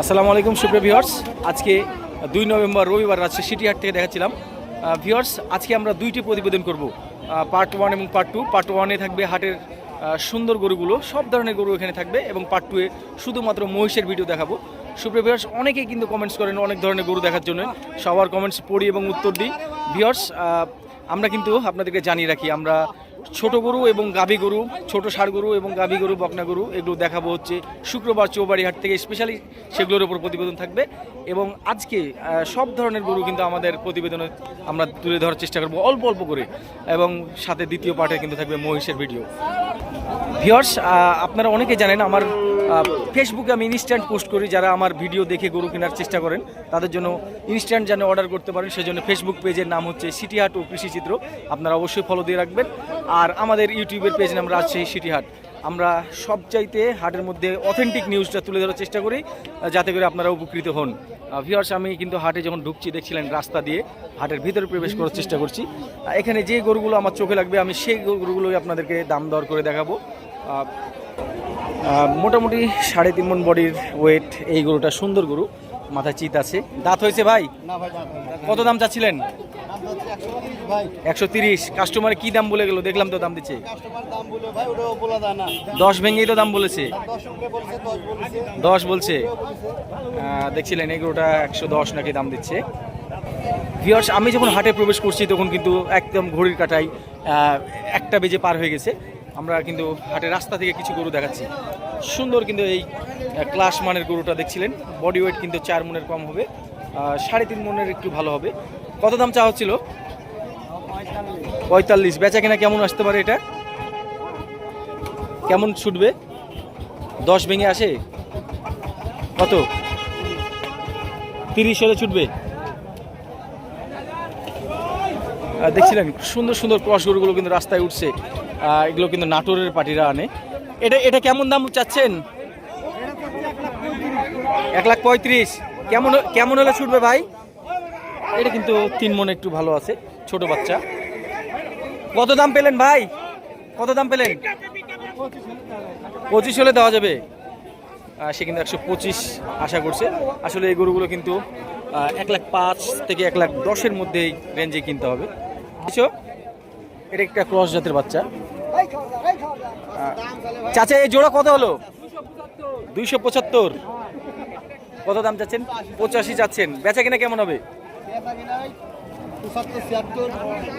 আসসালামু আলাইকুম, সুপ্রিয় ভিউয়ার্স আজকে দুই নভেম্বর, রবিবার রাজশাহী সিটি হাট থেকে দেখাচ্ছিলাম। ভিউয়ার্স আজকে আমরা দুইটি প্রতিবেদন করব। পার্ট ওয়ান এবং পার্ট টু পার্ট ওয়ানে থাকবে হাটের সুন্দর গরুগুলো। সব ধরনের গরু এখানে থাকবে এবং পার্ট টুয়ে শুধুমাত্র মহিষের ভিডিও দেখাবো। সুপ্রিয় ভিউয়ার্স অনেকেই কিন্তু কমেন্টস করেন অনেক ধরনের গরু দেখার জন্য। সবার কমেন্টস পড়ি এবং উত্তর দিই। ভিউয়ার্স আমরা কিন্তু আপনাদেরকে জানিয়ে রাখি, আমরা ছোট গরু এবং গাভী গরু, ছোট ষাড় গরু এবং গাভী গরু, বকনা গরু, এগুলো দেখাবো হচ্ছে শুক্রবার চৌবাড়ি হাট থেকে স্পেশালি সেগুলোর উপর প্রতিবেদন থাকবে এবং আজকে সব ধরনের গরু কিন্তু আমাদের প্রতিবেদনে আমরা তুলে ধরার চেষ্টা করব অল্প অল্প করে এবং সাথে দ্বিতীয় পার্টে কিন্তু থাকবে মহিষের ভিডিও। ভিওর্স আপনারা অনেকে জানেন, আমার ফেসবুকে আমি ইনস্ট্যান্ট পোস্ট করি, যারা আমার ভিডিও দেখে গরু কেনার চেষ্টা করেন, তাদের জন্য ইনস্ট্যান্ট যেন অর্ডার করতে পারেন। সেজন্য ফেসবুক পেজের নাম হচ্ছে সিটি হাট ও কৃষি চিত্র আপনারা অবশ্যই ফলো দিয়ে রাখবেন। আর আমাদের ইউটিউবের পেজ নাম রাজশাহী সিটি হাট আমরা সবচাইতে হাটের মধ্যে অথেন্টিক নিউজটা তুলে ধরার চেষ্টা করি যাতে করে আপনারা উপকৃত হন। ভিওর্স আমি কিন্তু হাটে যখন ঢুকছি, দেখছিলেন রাস্তা দিয়ে হাটের ভিতরে প্রবেশ করার চেষ্টা করছি। এখানে যে গরুগুলো আমার চোখে লাগবে, আমি সেই গরুগুলোই আপনাদেরকে দাম দর করে দেখাবো। মোটামুটি সাড়ে তিন মন বডির ওয়েট এই গরুটা সুন্দর গরু। মাথায় চিত আছে। দাঁত হয়েছে ভাই। কত দাম চাচ্ছিলেন? দাম হচ্ছে 130 ভাই। একশো তিরিশ। কাস্টমারে কি দাম বলে গেল? দেখলাম তো দাম দিচ্ছে। দশ ভেঙেই তো দাম বলেছে। দশ বলছে দেখছিলেন এই গরুটা একশো দশ নাকি দাম দিচ্ছে। ভিওর্স আমি যখন হাটে প্রবেশ করছি তখন কিন্তু একদম ঘড়ির কাটাই একটা বেজে পার হয়ে গেছে। আমরা কিন্তু হাটের রাস্তা থেকে কিছু গরু দেখাচ্ছি। সুন্দর কিন্তু এই ক্লাস মানের গরুটা দেখছিলেন। বডি ওয়েট কিন্তু চার মনের কম হবে সাড়ে তিন মনের একটু ভালো হবে। কত দাম চা হচ্ছিল? পঁয়তাল্লিশ। বেচা কিনা কেমন আসতে পারে এটা? কেমন ছুটবে? দশ ভেঙে আসে? কত? তিরিশ হলে ছুটবে? দেখছিলেন, সুন্দর সুন্দর ক্রস গরুগুলো কিন্তু রাস্তায় উঠছে। এগুলো কিন্তু নাটোরের পার্টিরা আনে। এটা এটা কেমন দাম চাচ্ছেন? এক লাখ পঁয়ত্রিশ। কেমন কেমন হলে ছুটবে ভাই? এটা কিন্তু তিন মনে একটু ভালো আছে, ছোট বাচ্চা। কত দাম পেলেন ভাই? কত দাম পেলেন? পঁচিশ হলে দেওয়া যাবে। সে কিন্তু একশো পঁচিশ আশা করছে। আসলে এই গরুগুলো কিন্তু এক লাখ পাঁচ থেকে এক লাখ দশের মধ্যে রেঞ্জে কিনতে হবে। এটা একটা ক্রস জাতের বাচ্চা। চাচা, এই জোড়া কত হলো? দুইশো পঁচাত্তর। কত দাম চাচ্ছেন? পঁচাশি চাচ্ছেন। বেচা কিনা কেমন হবে?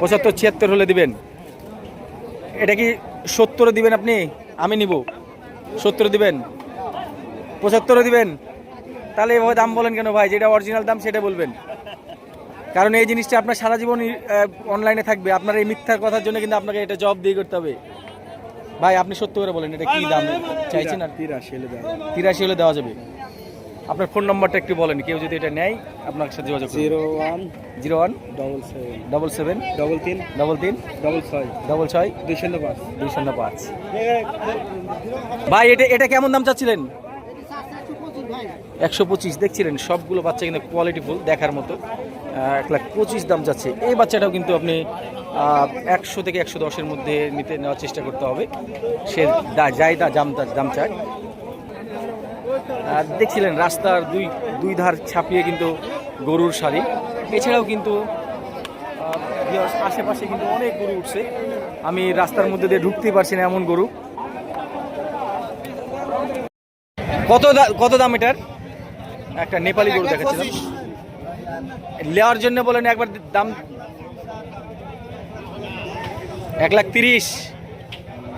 পঁচাত্তর ছিয়াত্তর হলে দিবেন। এটা কি সত্তর দিবেন আপনি? আমি নিব। সত্তর দিবেন। পঁচাত্তরে দিবেন। তাহলে এভাবে দাম বলেন কেন ভাই? যেটা অরিজিনাল দাম, সেটা বলবেন। কারণ এই জিনিসটা আপনার সারা জীবন অনলাইনে থাকবে। আপনার এই মিথ্যার কথার জন্য কিন্তু আপনাকে এটা জব দিয়ে করতে হবে। ভাই আপনি সত্য করে বলেন এটা কি দাম চাইছেন আর তিরাশি হলে দেওয়া তিরাশি হলে দেওয়া যাবে। আপনার ফোন নাম্বারটা একটু বলেন কেউ যদি এটা নেয় আপনার সাথে যোগাযোগ zero one zero one double seven double seven double তিন ডবল তিন ডবল ছয় ডবল ছয় দুই শূন্য পাঁচ। দুই শূন্য পাঁচ। ভাই এটা এটা কেমন দাম চাচ্ছিলেন? একশো পঁচিশ। দেখছিলেন সবগুলো বাচ্চা কিন্তু কোয়ালিটি ফুল দেখার মতো। এক লাখ পঁচিশ দাম যাচ্ছে। এই বাচ্চাটাও কিন্তু আপনি একশো থেকে একশো দশের মধ্যে নিতে নেওয়ার চেষ্টা করতে হবে। সে দা- যাই দা দাম দাম চায় আর দেখছিলেন রাস্তার দুই দুই ধার ছাপিয়ে কিন্তু গরুর শাড়ি। এছাড়াও কিন্তু আশেপাশে কিন্তু অনেক গরু উঠছে। আমি রাস্তার মধ্যে দিয়ে ঢুকতেই পারছি না এমন গরু। কত কত দাম এটার? একটা নেপালি গরু দেখাচ্ছিলাম। নেওয়ার জন্য বলেন একবার দাম এক লাখ তিরিশ।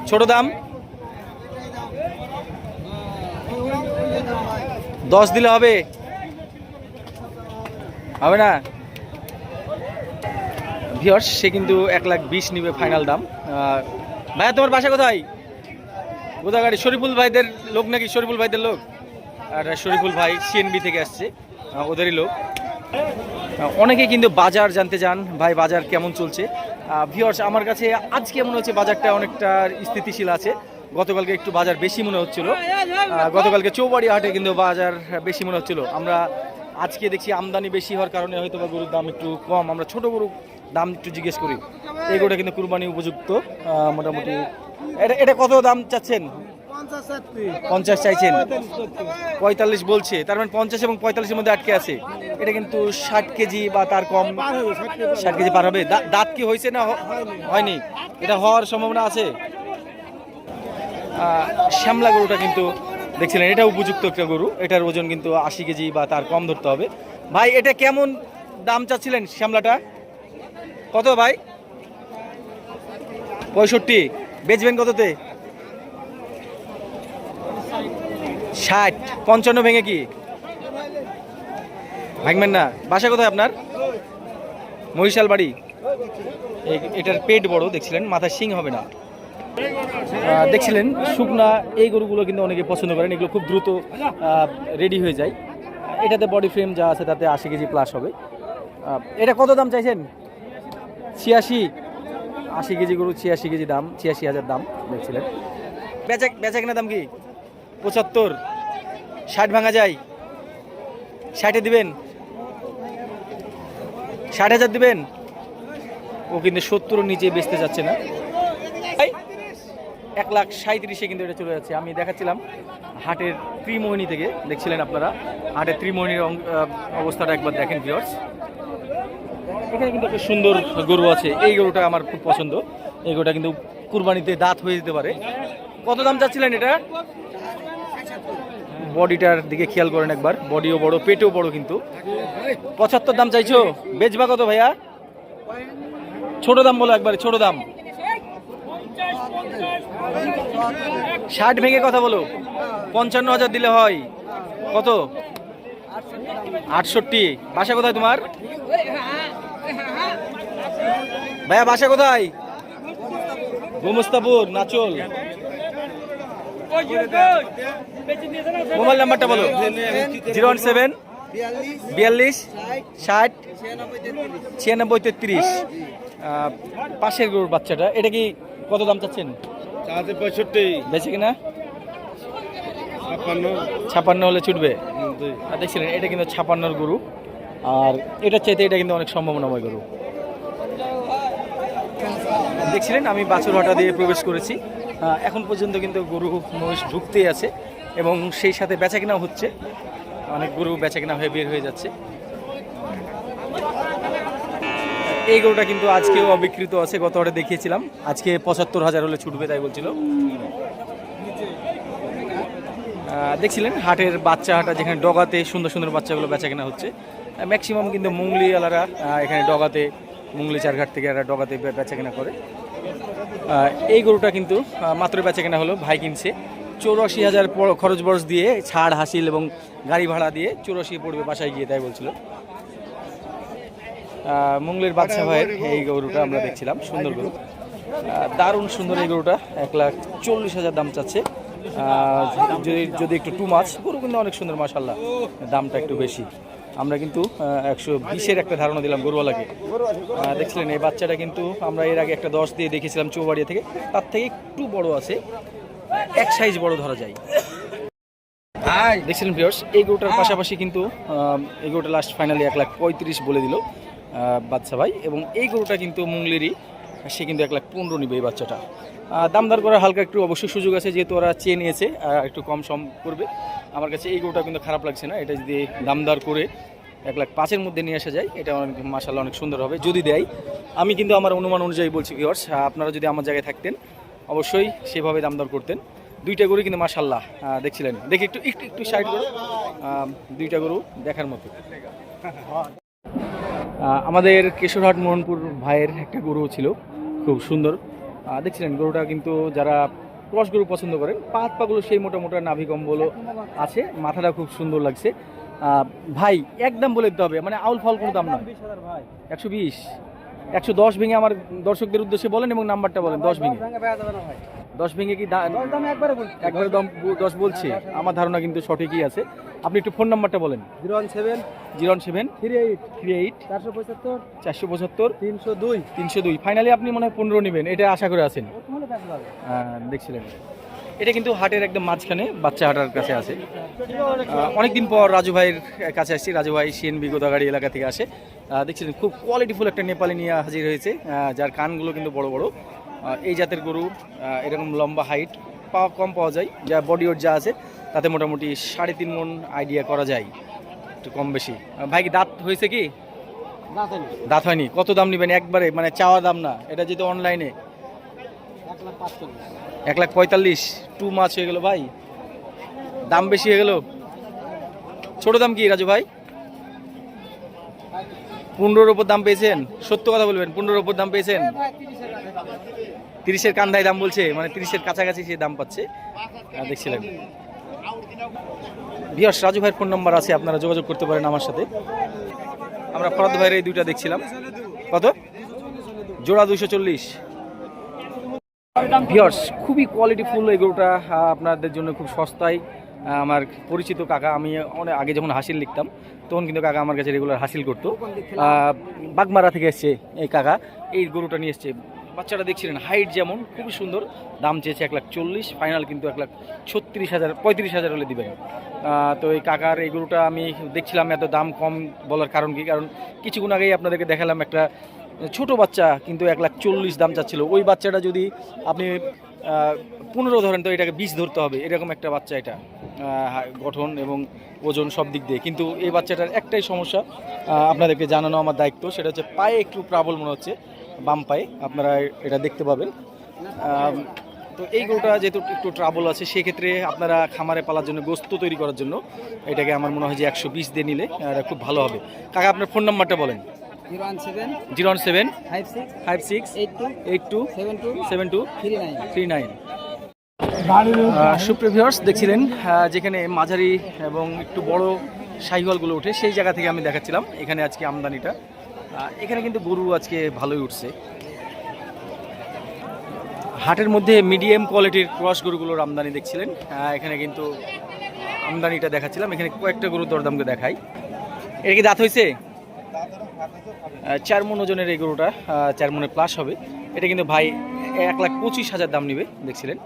ছোটো দাম। দশ দিলে হবে। হবে না? ভিওর্স সে কিন্তু এক লাখ বিশ নিবে ফাইনাল দাম। ভাইয়া, তোমার বাসা কোথায়? গোদাগাড়ি শরীফুল ভাইদের লোক নাকি শরীফুল ভাইদের লোক? আর শরীফুল ভাই সিএনবি থেকে আসছে। ওদেরই লোক। অনেকে কিন্তু বাজার জানতে চান, ভাই বাজার কেমন চলছে। ভিওর্স আমার কাছে আজকে মনে হচ্ছে বাজারটা অনেকটা স্থিতিশীল আছে। গতকালকে একটু বাজার বেশি মনে হচ্ছিল। গতকালকে চৌবাড়ি হাটে কিন্তু বাজার বেশি মনে হচ্ছিল। আমরা আজকে দেখছি আমদানি বেশি হওয়ার কারণে হয়তো বা গরুর দাম একটু কম। আমরা ছোট গরু দাম একটু জিজ্ঞেস করি। এই গরুটা কিন্তু কুরবানি উপযুক্ত। মোটামুটি এটা এটা কত দাম চাচ্ছেন? পঞ্চাশ চাইছেন। পঁয়তাল্লিশ বলছে। তার মানে পঞ্চাশ এবং পঁয়তাল্লিশের মধ্যে আটকে আছে। এটা কিন্তু ষাট কেজি বা তার কম ষাট কেজি পার হবে। দাঁত কি হয়েছে না হয়নি? এটা হওয়ার সম্ভাবনা আছে? শ্যামলা গরুটা কিন্তু দেখছিলেন, এটা উপযুক্ত একটা গরু। এটার ওজন কিন্তু আশি কেজি বা তার কম ধরতে হবে। ভাই, এটা কেমন দাম চাচ্ছিলেন শ্যামলাটা? কত ভাই? পঁয়ষট্টি। বেচবেন কততে? ষাট, পঞ্চান্ন ভেঙে কি? ভাঙবেন না। বাসা কোথায় আপনার? মহিশাল বাড়ি এটার পেট বড়, দেখছিলেন মাথায় শিং হবে না। দেখছিলেন, শুকনা এই গরুগুলো কিন্তু অনেকে পছন্দ করেন, এগুলো খুব দ্রুত রেডি হয়ে যায়। এটাতে বডি ফ্রেম যা আছে, তাতে আশি কেজি প্লাস হবে। এটা কত দাম চাইছেন? ছিয়াশি। আশি কেজি গরু, ছিয়াশি কেজি দাম, ছিয়াশি হাজার দাম, দেখছিলেন। বেচা বেচা কিনা দাম কি? পঁচাত্তর। ষাট ভাঙা যায়। ষাটে দিবেন। ষাট হাজার দিবেন। ও কিন্তু সত্তরের নিচে বেচতে যাচ্ছে না। এক লাখ সাঁত্রিশে কিন্তু এটা চলে যাচ্ছে। আমি দেখাচ্ছিলাম হাটের ত্রিমোহিনী থেকে। দেখছিলেন আপনারা? হাটের ত্রিমোহিনীর অবস্থাটা একবার দেখেন ভিওর্স এখানে কিন্তু একটা সুন্দর গরু আছে। এই গরুটা আমার খুব পছন্দ। এই গরুটা কিন্তু কুরবানিতে দাঁত হয়ে যেতে পারে। কত দাম চাচ্ছিলেন এটা? বডিটার দিকে খেয়াল করেন একবার। বডিও বড়, পেটও বড় কিন্তু। পঁচাত্তর দাম চাইছো? বেচবা কত ভাইয়া? ছোট দাম বলো একবার, ছোট দাম। ষাট ভেঙে কথা বলো। পঞ্চান্ন হাজার দিলে হয়। কত? আটষট্টি। বাসা কোথায় তোমার? ভাইয়া, বাসা কোথায়? গোমস্তাপুর, নাচল। মোবাইল নাম্বারটা বলো। জিরো ওয়ান সেভেন বিয়াল্লিশ ষাট ছিয়ানব্বই তেত্রিশ। পাশের গরুর বাচ্চাটা এটা কি কত দাম চাচ্ছেন? পঁয়ষট্টি। বেশি কিনা? ছাপান্ন হলে ছুটবে। আর দেখছিলেন এটা কিন্তু ছাপান্নর গরু। আর এটার চাইতে এটা কিন্তু অনেক সম্ভাবনাময় গরু। দেখছিলেন আমি বাছুরহাটা দিয়ে প্রবেশ করেছি। এখন পর্যন্ত কিন্তু গরু মহিষ ঢুকতেই আছে। এবং সেই সাথে বেচা কেনাও হচ্ছে। অনেক গরু বেচা কেনা হয়ে বের হয়ে যাচ্ছে। এই গরুটা কিন্তু আজকেও অবিকৃত আছে গত হাটে দেখিয়েছিলাম। আজকে পঁচাত্তর হাজার হলে ছুটবে তাই বলছিল। দেখছিলেন হাটের বাচ্চা হাটা যেখানে ডগাতে সুন্দর সুন্দর বাচ্চাগুলো বেচা কেনা হচ্ছে ম্যাক্সিমাম কিন্তু মুংলিওয়ালারা আহ, এখানে ডগাতে মুংলি চারঘাট থেকে এরা ডগাতে বেচা কেনা করে। এই গরুটা কিন্তু মাত্র বেচা কেনা হলো ভাই কিনছে। চৌরাশি হাজার খরচ বরচ দিয়ে ছাড়, হাসিল এবং গাড়ি ভাড়া দিয়ে চৌরাশি পড়বে বাসায় গিয়ে, তাই বলছিল। মুংলির বাদশা ভাইয়ের এই গরুটা আমরা দেখছিলাম, সুন্দর গরু। দারুণ সুন্দর এই গরুটা, এক লাখ চল্লিশ হাজার দাম চাচ্ছে। যদি যদি একটু টু মাছ গরু কিন্তু অনেক সুন্দর মাসাল্লাহ দামটা একটু বেশি। আমরা কিন্তু একশো বিশের একটা ধারণা দিলাম গরুওয়ালাকে। দেখছিলেন, এই বাচ্চাটা কিন্তু আমরা এর আগে একটা দশ দিয়ে দেখেছিলাম চৌবাড়িয়া থেকে। তার থেকে একটু বড় আছে। এক সাইজ বড় ধরা যায়। দেখছিলেন ভিউয়ার্স এই গরুটার পাশাপাশি কিন্তু এই গরুটা লাস্ট ফাইনালি এক লাখ পঁয়ত্রিশ বলে দিল বাচ্চা ভাই। এবং এই গরুটা কিন্তু মুংলিরই সে কিন্তু এক লাখ পনেরো নিবে এই বাচ্চাটা। দাম দর করার হালকা একটু অবশ্যই সুযোগ আছে যেহেতু ওরা চেয়ে নিয়েছে একটু কম সম করবে। আমার কাছে এই গরুটা কিন্তু খারাপ লাগছে না এটা যদি দাম দর করে এক লাখ পাঁচের মধ্যে নিয়ে আসা যায় এটা অনেক মাসাল্লাহ অনেক সুন্দর হবে। যদি দেয় আমি কিন্তু আমার অনুমান অনুযায়ী বলছি ভিউয়ার্স আপনারা যদি আমার জায়গায় থাকতেন অবশ্যই সেভাবে দাম দর করতেন। দুইটা গরু কিন্তু মাসাল্লাহ দেখছিলেন। দেখি একটু একটু একটু সাইড করো। দুইটা গরু দেখার মতো। আমাদের কেশরহাট মোহনপুর ভাইয়ের একটা গরু ছিল, খুব সুন্দর। দেখছিলেন গরুটা কিন্তু যারা ক্রস গরু পছন্দ করেন পাত পাগুলো সেই মোটা মোটা নাভি কম্বলও আছে, মাথাটা খুব সুন্দর লাগছে। ভাই একদম বলে দিতে হবে মানে আউল ফাউল কোনো দাম নয়। একশো বিশ। একশো দশ ভেঙে আমার দর্শকদের উদ্দেশ্যে বলেন এবং নাম্বারটা বলেন দশ ভেঙে। দশ ভেঙে কি একবারে দম দশ বলছে? আমার ধারণা কিন্তু সঠিকই আছে। আপনি একটু ফোন নাম্বারটা বলেন। Zero one seven zero one seven three eight three eight চারশো পঁচাত্তর চারশো পঁচাত্তর তিনশো দুই। তিনশো দুই। ফাইনালি আপনি মনে হয় পনেরো নেবেন এটা আশা করে আছেন। দেখছিলেন। এটা কিন্তু হাটের একদম মাঝখানে বাচ্চা হাটার কাছে আছে। অনেকদিন পর রাজু ভাইয়ের কাছে আসছি। রাজু ভাই সিএনবি গোদাগাড়ি এলাকা থেকে আসে। দেখছিলেন খুব কোয়ালিটিফুল একটা নেপালি নিয়ে হাজির হয়েছে। যার কানগুলো কিন্তু বড় বড়। এই জাতের গরু এরকম লম্বা হাইট পাওয়া কম পাওয়া যায়। যা বডি ওয়েট যা আছে তাতে মোটামুটি সাড়ে তিন মন আইডিয়া করা যায়। একটু কম বেশি। ভাই কি দাঁত হয়েছে কি? দাঁত হয়নি। কত দাম নেবেন? একবারে মানে চাওয়া দাম না। এটা যেহেতু অনলাইনে এক লাখ পঁয়তাল্লিশ টু মাছ হয়ে গেল ভাই। দাম বেশি হয়ে গেল। ছোট দাম কি, রাজু ভাই? পনেরোর ওপর দাম পেয়েছেন? সত্য কথা বলবেন, পনেরোর ওপর দাম পেয়েছেন? তিরিশের কান্দায় দাম বলছে মানে তিরিশের কাছাকাছি সে দাম পাচ্ছে। দেখছিলেন বিয়স রাজু ভাইয়ের ফোন নাম্বার আছে, আপনারা যোগাযোগ করতে পারেন আমার সাথে। আমরা ফরাদ ভাইয়ের এই দুইটা দেখছিলাম। কত? জোড়া দুশো চল্লিশ। ভিওর্স খুবই কোয়ালিটি ফুল এই গরুটা আপনাদের জন্য খুব সস্তায়। আমার পরিচিত কাকা, আমি অনেক আগে যখন হাসিল লিখতাম, তখন কিন্তু কাকা আমার কাছে রেগুলার হাসিল করতো। বাগমারা থেকে এসছে এই কাকা। এই গরুটা নিয়ে এসছে, বাচ্চাটা দেখছিলেন হাইট যেমন, খুবই সুন্দর, দাম চেয়েছে এক লাখ চল্লিশ ফাইনাল কিন্তু এক লাখ ছত্রিশ হাজার, পঁয়ত্রিশ হাজার হলে দিবেন। তো এই কাকার এই গরুটা আমি দেখছিলাম এত দাম কম বলার কারণ কি? কারণ কিছুক্ষণ আগেই আপনাদেরকে দেখালাম একটা ছোট বাচ্চা কিন্তু এক লাখ চল্লিশ দাম চাচ্ছিল। ওই বাচ্চাটা যদি আপনি পনেরো ধরেন, তো এটাকে বিষ ধরতে হবে। এরকম একটা বাচ্চা এটা গঠন এবং ওজন সব দিক দিয়ে। কিন্তু এই বাচ্চাটার একটাই সমস্যা আপনাদেরকে জানানো আমার দায়িত্ব, সেটা হচ্ছে পায়ে একটু প্রাবল মনে হচ্ছে, বাম পায়ে। আপনারা এটা দেখতে পাবেন। তো এই গরুটা যেহেতু একটু ট্রাবল আছে, সেক্ষেত্রে আপনারা খামারে পালার জন্য, গোস্ত তৈরি করার জন্য, এটাকে আমার মনে হয় যে একশো বিশ দিয়ে নিলে এটা খুব ভালো হবে। কাকা, আপনার ফোন নাম্বারটা বলেন। Zero one seven five six eight two seven two three nine সুপ্রিভিয়ার্স দেখছিলেন যেখানে মাঝারি এবং একটু বড় শাহিওয়ালগুলো ওঠে সেই জায়গা থেকে আমি দেখাচ্ছিলাম। এখানে আজকে আমদানিটা। এখানে কিন্তু গরু আজকে ভালোই উঠছে। হাটের মধ্যে মিডিয়াম কোয়ালিটির ক্রস গরুগুলোর আমদানি দেখছিলেন। এখানে কিন্তু আমদানিটা দেখাচ্ছিলাম। এখানে কয়েকটা গরুর দরদামকে দেখাই। এর কি দাঁত হয়েছে? চার মন ওজনের এই গরুটা চার মনে প্লাস হবে। এটা কিন্তু ভাই এক লাখ পঁচিশ হাজার দাম নেবে দেখছিলেন?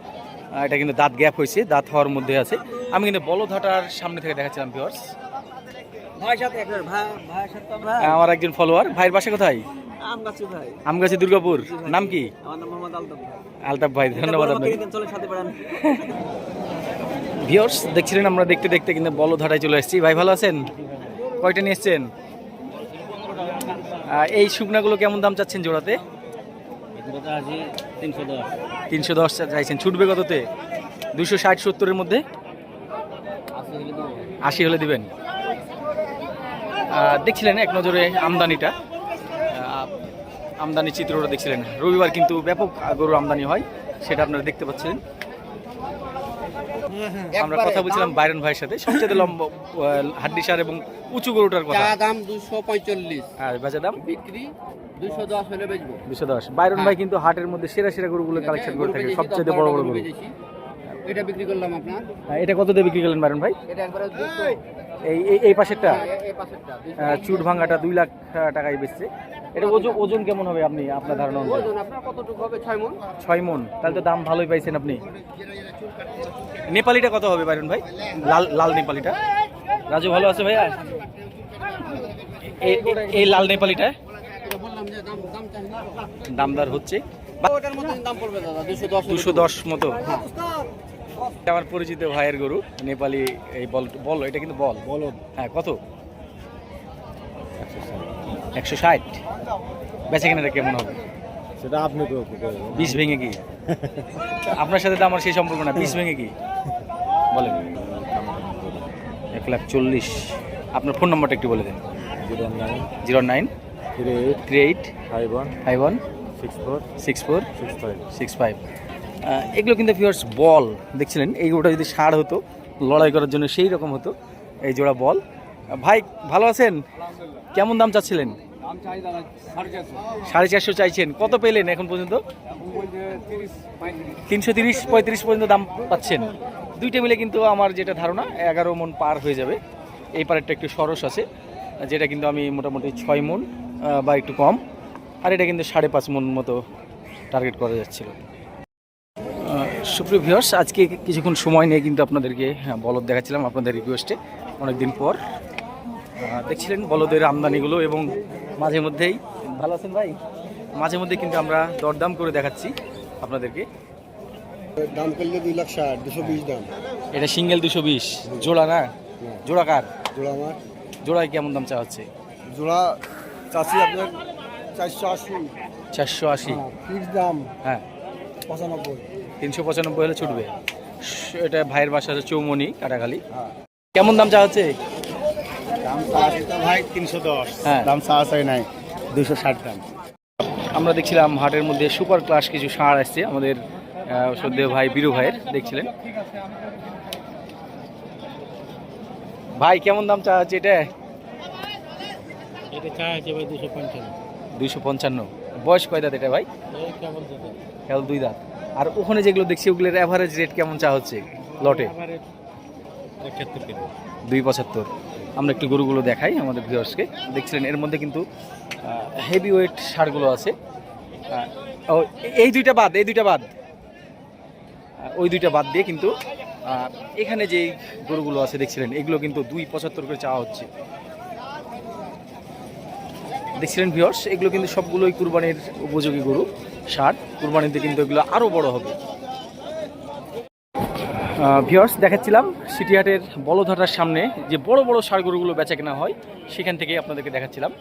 এটা কিন্তু দাঁত গ্যাপ হয়েছে দাঁত হওয়ার মধ্যে আছে। আমি কিন্তু বলধাটার সামনে থেকে দেখাচ্ছিলাম ভিওর্স আমরা একজন ফলোয়ার ভাইয়ের বাসা কোথায়? আম গাছি আমগাছি দুর্গাপুর। নাম কি? আমার আলতাফ ভাই। ধন্যবাদ আপনাকে। ভিওর্স দেখছিলেন আমরা দেখতে দেখতে কিন্তু বলধাটায় চলে এসেছি। ভাই ভালো আছেন? কয়টা নিয়ে এসছেন? এই শুকনাগুলো কেমন দাম চাচ্ছেন জোড়াতে? তিনশো দশ। চাইছেন। ছুটবে কততে? দুশো ষাট সত্তরের মধ্যে? আশি হলে দেবো দিবেন। দেখছিলেন এক নজরে আমদানিটা? আমদানি চিত্রটা দেখছিলেন। রবিবার কিন্তু ব্যাপক গরুর আমদানি হয় সেটা আপনারা দেখতে পাচ্ছেন আমরা কথা বলছিলাম বাইরন ভাইয়ের সাথে। সবচেয়ে লম্বা হাড্ডি সার এবং উঁচু গরুটার কথা। দাম দুশো পঁয়তাল্লিশ। আর বেচা দাম? বিক্রি দুশো দশ হলে বেচবো। দুশো দশ। বাইরন ভাই কিন্তু হাটের মধ্যে সেরা সেরা গরুগুলো কালেকশন করে থাকে। সবচেয়ে বড় বড় গরু। এটা বিক্রি করলাম আপনার? এটা কত দিয়ে বিক্রি করলেন বাইরন ভাই? এটা একবারে এই এই- পাশেরটা? এই পাশেরটা চুট ভাঙাটা দুই লাখ টাকায় বেচছে। এটা ওজন ওজন কেমন হবে আপনি আপনার ধারণা অনুযায়ী? ওজন আপনার কতটুকু হবে? ছয় মন ছয় মন তাহলে তো দাম ভালোই পাইছেন আপনি। নেপালিটা কত হবে বাইরন ভাই? লাল লাল নেপালিটা। রাজু ভালো আছে ভাইয়া? এই- লাল নেপালিটা? বললাম যে দাম দাম চাই দামদার হচ্ছে। ওটার মতন দাম পড়বে দাদা দুশো দশ মতো। আমার পরিচিত ভাইয়ের গরু নেপালি এই বল বল এটা কিন্তু বল। বলদ। হ্যাঁ কত? একশো ষাট। বেচা কেনাটা কেমন হবে? সেটা আপনি বিষ ভেঙে কি? আপনার সাথে তো আমার সেই সম্পর্ক না। বিষ ভেঙে কি? বলেন। এক লাখ চল্লিশ। আপনার ফোন নম্বরটা একটু বলে দেন। Zero nine zero nine three eight three eight five one five one six four six four six five six five. এগুলো কিন্তু ফিওর্স বল। দেখছিলেন? এই গরুটা যদি ষাঁড় হতো লড়াই করার জন্য সেই রকম হতো। এই জোড়া বল। ভাই ভালো আছেন? কেমন দাম চাচ্ছিলেন? সাড়ে চারশো। চাইছেন। কত পেলেন এখন পর্যন্ত? তিনশো তিরিশ পঁয়ত্রিশ পর্যন্ত দাম পাচ্ছেন। দুইটা মিলে কিন্তু আমার যেটা ধারণা এগারো মন পার হয়ে যাবে। এই পারেরটা একটু সরস আছে যেটা কিন্তু আমি মোটামুটি ছয় মন বা একটু কম। আর এটা কিন্তু সাড়ে পাঁচ মন মতো টার্গেট করা যাচ্ছিল। সুপ্রিয় ভিউয়ার্স আজকে কিছুক্ষণ সময় নিয়ে কিন্তু আপনাদেরকে হ্যাঁ, বলদ দেখাচ্ছিলাম আপনাদের রিকোয়েস্টে অনেকদিন পর দেখছিলেন বলদের আমদানিগুলো এবং মাঝে মধ্যেই ভালো আছেন ভাই? মাঝে মধ্যে কিন্তু আমরা দরদাম করে দেখাচ্ছি আপনাদেরকে। দাম করলে দুই লাখ ষাট দুশো বিশ দাম। এটা সিঙ্গেল দুশো বিশ। জোড়া না? জোড়া কার? জোড়া আমার। জোড়ায় কেমন দাম চা হচ্ছে? জোড়া চাষি আপনার চারশো আশি। চারশো আশি। ফিক্স দাম। হ্যাঁ। পঁচানব্বই। তিনশো পঁচানব্বই হলে ছুটবে। এটা ভাইয়ের বাসা হচ্ছে চৌমনি কাটাখালি। হ্যাঁ। কেমন দাম চা হচ্ছে? দাম চাষি ভাই তিনশো দশ। হ্যাঁ। নাই দুশো ষাট দাম। আমরা দেখছিলাম হাটের মধ্যে সুপার ক্লাস কিছু সার আসছে আমাদের শ্রদ্ধেয় ভাই বীরু ভাইয়ের দেখছিলেন। ভাই কেমন দাম চা এটা? এটা আছে ভাই দুশো পঞ্চান্ন। দুইশো পঞ্চান্ন। বয়স কয় দাঁত এটা ভাই? কেমন কেবল দুই দাঁত। আর ওখানে যেগুলো দেখছি ওগুলোর অ্যাভারেজ রেট কেমন চা হচ্ছে? লটে? দুই পঁচাত্তর। আমরা একটু গরুগুলো দেখাই আমাদের ভিউয়ার্সকে দেখছিলেন, এর মধ্যে কিন্তু হেভি ওয়েট সারগুলো আছে। ও, এই দুইটা বাদ, এই দুইটা বাদ। ওই দুইটা বাদ দিয়ে কিন্তু এখানে যে গরুগুলো আছে, দেখছিলেন, এগুলো কিন্তু দুই পঁচাত্তর করে চাওয়া হচ্ছে। দেখছিলেন ভিওর্স এগুলো কিন্তু সবগুলোই কুরবানির উপযোগী গরু সার কুরবানিতে কিন্তু এগুলো আরও বড় হবে। ভিওর্স দেখাচ্ছিলাম সিটিহাটের বলধাটার সামনে যে বড় বড় সার গরুগুলো বেচা কেনা হয় সেখান থেকে আপনাদেরকে দেখাচ্ছিলাম।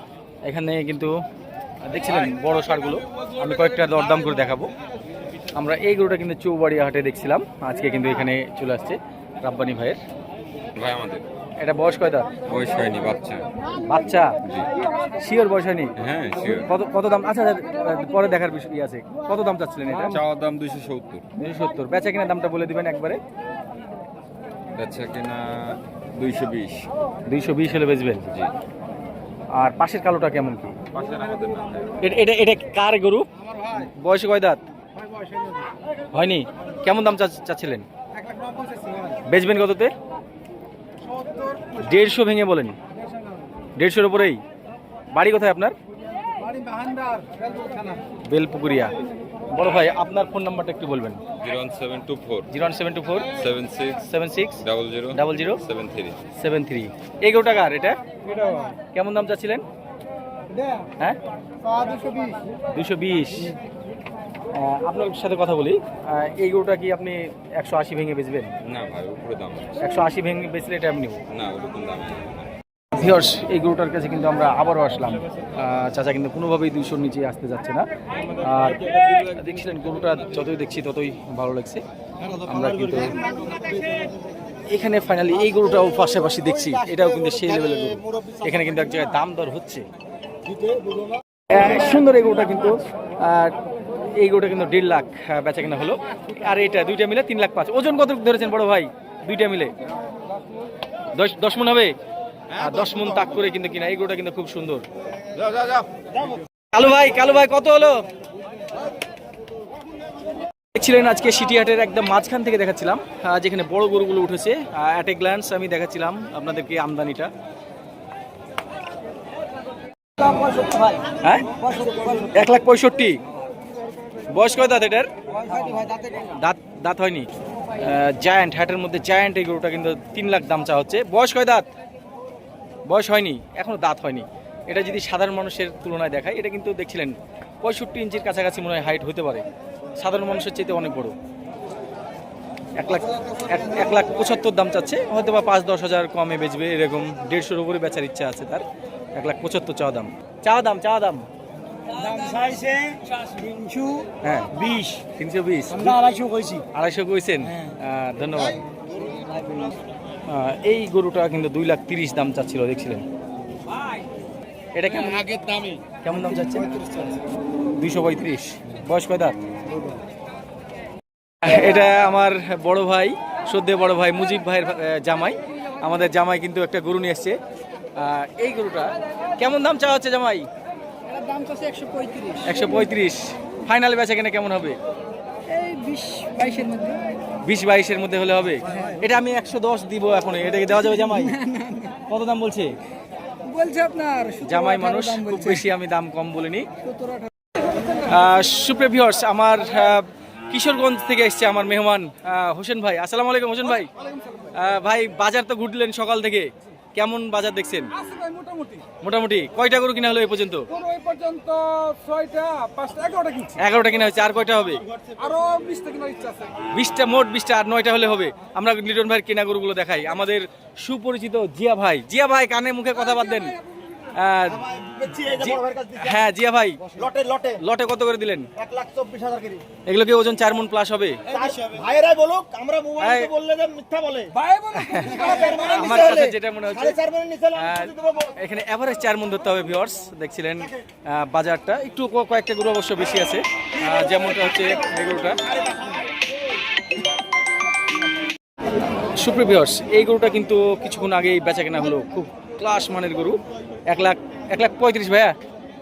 এখানে কিন্তু দেখছিলেন বড় সারগুলো। আমি কয়েকটা দরদাম করে দেখাবো। আমরা এই গরুটা কিন্তু চৌবাড়িয়া হাটে দেখছিলাম। আজকে কিন্তু এখানে চলে আসছে রাব্বানি ভাইয়ের। ভাই আমাদের। এটা বয়স কয় দাঁত বয়স হয়নি বাচ্চা। বাচ্চা? শিওর বয়স হয়নি? হ্যাঁ শিওর। কত কত দাম? আচ্ছা আচ্ছা, পরে দেখার বিষয় আছে? কত দাম চাচ্ছিলেন এটা? চাওয়ার দাম দুইশো সত্তর। দুশো সত্তর। বেচা কিনা দামটা বলে দিবেন একবারে। বেচা কেনা দুইশো বিশ। দুইশো বিশ হলে বেচবেন? জি। আর পাশের কালোটা কেমন কি। এটা এটা এটা কার গরু? বয়সে কয় দাঁত? হয়নি? কেমন দাম চা- চাচ্ছিলেন? বেচবেন কততে? দেড়শো ভেঙে বলেন। দেড়শোর উপরেই। বাড়ি কোথায় আপনার? বেলপুকুরিয়া। বড় ভাই আপনার ফোন নাম্বারটা একটু বলবেন। Zero one seven two four. Zero one seven two four. Seven six. Seven six. Double zero. Double zero. Seven three. Seven three. এগারো টাকার এটা? কেমন দাম চাচ্ছিলেন? হ্যাঁ? দুশো বিশ। আপনার সাথে কথা বলি। এই গরুটা কি আপনি একশো আশি ভেঙে বেচবেন? না ভাই উপরে দাম একশো আশি ভেঙে বেচলে এটা আপনি না ওরকম দাম। ভিওর্স এই গরুটার কাছে কিন্তু আমরা আবারও আসলাম। চাচা কিন্তু কোনোভাবেই দুইশোর নিচে আসতে যাচ্ছে না। আর দেখছিলেন গরুটা যতই দেখছি ততই ভালো লাগছে। আমরা কিন্তু এখানে ফাইনালি এই গরুটাও পাশাপাশি দেখছি। এটাও কিন্তু সেই লেভেলের গরু। এখানে কিন্তু এক জায়গায় দাম দর হচ্ছে। সুন্দর এই গরুটা কিন্তু। এই গরুটা কিন্তু দেড় লাখ বেচা কেনা হলো। আর এটা দুইটা মিলে তিন লাখ পাঁচ। ওজন কত ধরেছেন বড় ভাই? দুইটা মিলে। দশ দশ মন হবে? দশ মন তাক করে কিন্তু কিনা এই গরুটা কিন্তু খুব সুন্দর। কালু ভাই কালু ভাই কত হলো? দেখছিলেন আজকে সিটি হাটের একদম মাঝখান থেকে দেখাচ্ছিলাম যেখানে বড় গরুগুলো উঠেছে। অ্যাট এ গ্ল্যান্স আমি দেখাচ্ছিলাম আপনাদেরকে আমদানিটা। হ্যাঁ? এক লাখ পঁয়ষট্টি। বয়স কয় দাঁত এটার? দাঁত দাঁত হয়নি। জায়ান্ট হ্যাটের মধ্যে জায়ান্ট এই গরুটা কিন্তু তিন লাখ দাম চা হচ্ছে। বয়স কয় দাঁত? বয়স হয়নি এখনও দাঁত হয়নি। এটা যদি সাধারণ মানুষের তুলনায় দেখায় এটা কিন্তু দেখছিলেন পঁয়ষট্টি ইঞ্চির কাছাকাছি মনে হয় হাইট হতে পারে। সাধারণ মানুষের চাইতে অনেক বড়। এক লাখ এক- লাখ পঁচাত্তর দাম চাচ্ছে হয়তো বা পাঁচ দশ হাজার কমে বেচবে এরকম দেড়শোর উপরে বেচার ইচ্ছা আছে তার। এক লাখ পঁচাত্তর চাওয়া দাম। চাওয়া দাম চাওয়া দাম। হ্যাঁ। বিশ। তিনশো বিশ। আড়াইশো কইছি। আড়াইশো কইছেন? ধন্যবাদ আহ, এই গরুটা কিন্তু দুই লাখ তিরিশ দাম চাচ্ছিল দেখছিলেন? এটা কেমন? আগের দামে। কেমন দাম চাচ্ছে? দুইশো পঁয়ত্রিশ। বয়স কয় দাঁত এটা আমার বড় ভাই সদ্যে বড় ভাই মুজিব ভাইয়ের জামাই। আমাদের জামাই কিন্তু একটা গরু নিয়ে এসছে এই গরুটা কেমন দাম চাওয়া হচ্ছে জামাই? একশো পঁয়ত্রিশ। একশো পঁয়ত্রিশ। ফাইনাল বেচা কেনা কেমন হবে? এই বিশ বাইশের মধ্যে। বিশ বাইশের মধ্যে হলে হবে। এটা আমি একশো দশ দিব এখন এটাকে দেওয়া যাবে জামাই? কত দাম বলছে? বলছে আপনার জামাই মানুষ খুব বেশি আমি দাম কম বলিনি। সুপ্রিয় আমার কিশোরগঞ্জ থেকে এসছে আমার মেহমান হোসেন ভাই। আসসালামু আলাইকুম হোসেন ভাই। ভাই বাজার তো ঘুরলেন সকাল থেকে। কেমন বাজার দেখছেন? মোটামুটি। মোটামুটি। কয়টা গরু কিনা হলো এই পর্যন্ত? পর্যন্ত ছয়টা পাঁচটা এগারোটা কিনছি। এগারোটা কিনা হয়েছে আর কয়টা হবে? আরও বিশটা কেনার ইচ্ছা আছে। বিশটা মোট বিশটা আর নয়টা হলে হবে। আমরা লিটন ভাইয়ের কেনা গরুগুলো দেখাই। আমাদের সুপরিচিত জিয়া ভাই। জিয়া ভাই কানে মুখে কথা বাদ দেন। হ্যাঁ জিয়া ভাই লটে লটে। লটে কত করে দিলেন? এগুলো কি ওজন চার মন প্লাস হবে? ভাইয়েরাই বলুক আমরা মোবাইল বললে যে মিথ্যা বলে। আমার কাছে যেটা মনে হচ্ছে। এখানে এভারেজ চার মন ধরতে হবে ভিওর্স দেখছিলেন বাজারটা। একটু কয়েকটা গরু অবশ্য বেশি আছে। যেমনটা হচ্ছে এই গরুটা। সুপ্রিয় ভিওর্স এই গরুটা কিন্তু কিছুক্ষণ আগেই বেচা কেনা হলো। খুব ক্লাস মানের গরু। এক লাখ এক লাখ পঁয়ত্রিশ ভাইয়া।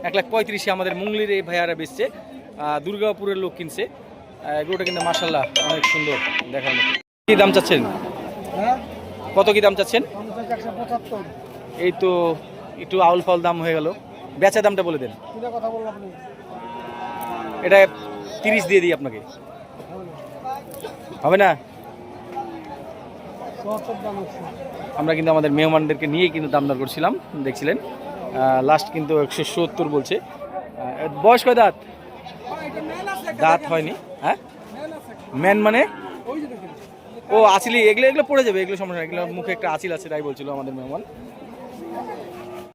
এক লাখ পঁয়ত্রিশে আমাদের মুঙ্গলির এই ভাইয়ারা বেচছে। দুর্গাপুরের লোক কিনছে। গরুটা কিন্তু মাসাল্লাহ অনেক সুন্দর দেখার মতো। কি দাম চাচ্ছেন? কত কী দাম চাচ্ছেন? এই তো একটু আউল ফাউল দাম হয়ে গেল। বেচা দামটা বলে দেন। এটা তিরিশ দিয়ে দিই আপনাকে। হবে না? আমরা কিন্তু আমাদের মেহমানদেরকে নিয়ে কিন্তু দামদার করছিলাম, দেখছিলেন। লাস্ট কিন্তু একশো সত্তর বলছে। বয়স কয় দাঁত? দাঁত হয়নি। হ্যাঁ? ম্যান মানে? ও আছিলি এগুলো এগুলো পড়ে যাবে, এগুলো সমস্যা এগুলো মুখে একটা আচিল আছে, তাই বলছিল আমাদের মেহমান।